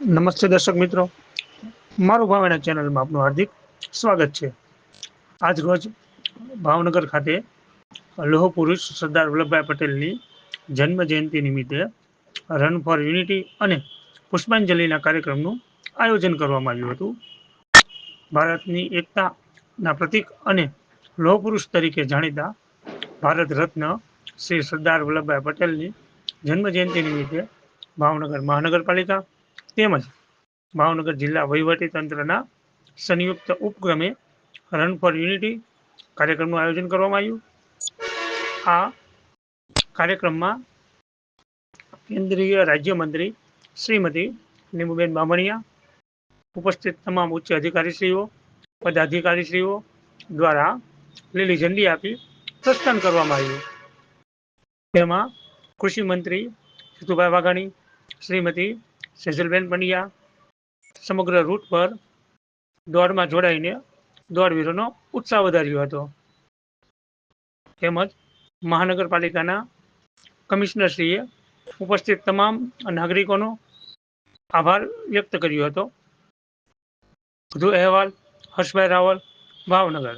નમસ્તે દર્શક મિત્રો. મારું ભાવના ચેનલમાં આપનું હાર્દિક સ્વાગત છે. આજ રોજ ભાવનગર ખાતે લોહ પુરુષ સરદાર વલ્લભભાઈ પટેલની જન્મ જયંતિ નિમિત્તે રન ફોર યુનિટી અને પુષ્પાંજલિના કાર્યક્રમનું આયોજન કરવામાં આવ્યું હતું. ભારતની એકતાના પ્રતીક અને લોહ પુરુષ તરીકે જાણીતા ભારત રત્ન શ્રી સરદાર વલ્લભભાઈ પટેલની જન્મ જયંતિ નિમિત્તે ભાવનગર મહાનગરપાલિકા તેમજ ભાવનગર જિલ્લા વહીવટી સંયુક્ત ઉપક્રમે રન ફોર યુનિટી કાર્યક્રમનું આયોજન કરવામાં આવ્યું. આ કાર્યક્રમમાં કેન્દ્રીય રાજ્યમંત્રી શ્રીમતી નીમુબેન બામણિયા ઉપસ્થિત તમામ ઉચ્ચ અધિકારીશ્રીઓ, પદાધિકારીશ્રીઓ દ્વારા લીલી ઝંડી આપી પ્રસ્થાન કરવામાં આવ્યું. તેમાં કૃષિ મંત્રી જીતુભાઈ વાઘાણી, શ્રીમતી સેજલબેન બનિયા, સમગ્ર રૂટ પર દોડમાં જોડાઈને દોડવીરોનો ઉત્સાહ વધાર્યો હતો. તેમજ મહાનગરપાલિકાના કમિશનરશ્રીએ ઉપસ્થિત તમામ નાગરિકોનો આભાર વ્યક્ત કર્યો હતો. વધુ અહેવાલ હર્ષભાઈ રાવલ, ભાવનગર.